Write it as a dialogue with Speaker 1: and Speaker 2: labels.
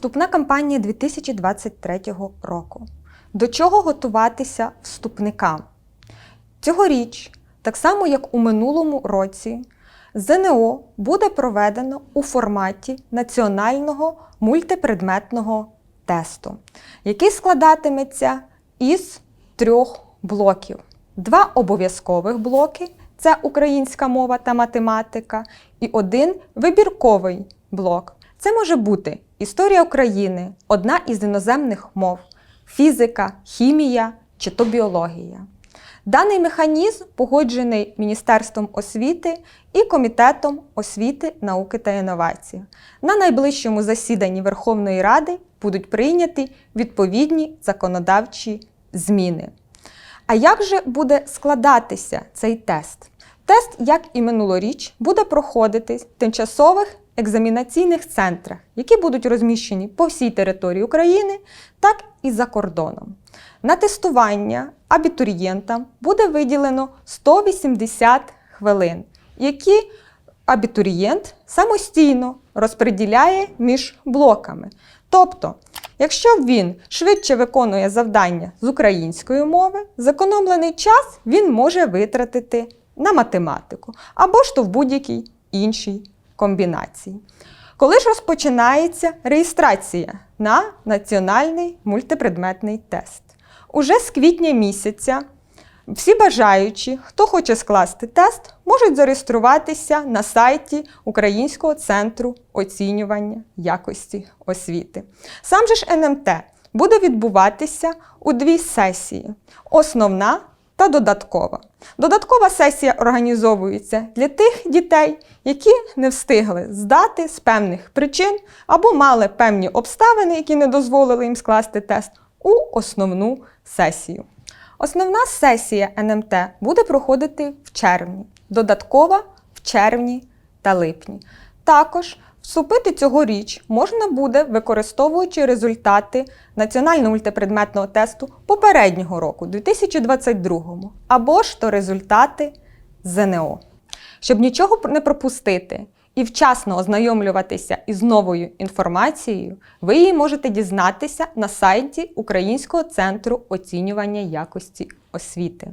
Speaker 1: Вступна кампанія 2023 року. До чого готуватися вступникам? Цьогоріч, так само як у минулому році, ЗНО буде проведено у форматі національного мультипредметного тесту, який складатиметься із трьох блоків. Два обов'язкових блоки це українська мова та математика, і один вибірковий блок. Це може бути історія України, одна із іноземних мов, фізика, хімія чи то біологія. Даний механізм погоджений Міністерством освіти і Комітетом освіти, науки та інновацій. На найближчому засіданні Верховної Ради будуть прийняті відповідні законодавчі зміни. А як же буде складатися цей тест? Тест, як і минулоріч, буде проходити в тимчасових екзамінаційних центрах, які будуть розміщені по всій території України, так і за кордоном. На тестування абітурієнтам буде виділено 180 хвилин, які абітурієнт самостійно розподіляє між блоками. Тобто, якщо він швидше виконує завдання з української мови, зекономлений час він може витратити на математику або ж то в будь-якій іншій комбінації. Коли ж розпочинається реєстрація на національний мультипредметний тест? Уже з квітня місяця всі бажаючі, хто хоче скласти тест, можуть зареєструватися на сайті Українського центру оцінювання якості освіти. Сам же ж НМТ буде відбуватися у дві сесії: основна та додаткова. Додаткова сесія організовується для тих дітей, які не встигли здати з певних причин або мали певні обставини, які не дозволили їм скласти тест, у основну сесію. Основна сесія НМТ буде проходити в червні, додаткова в червні та липні. Також вступити цьогоріч можна буде, використовуючи результати національного мультипредметного тесту попереднього року, 2022, або ж то результати ЗНО. Щоб нічого не пропустити і вчасно ознайомлюватися із новою інформацією, ви її можете дізнатися на сайті Українського центру оцінювання якості освіти.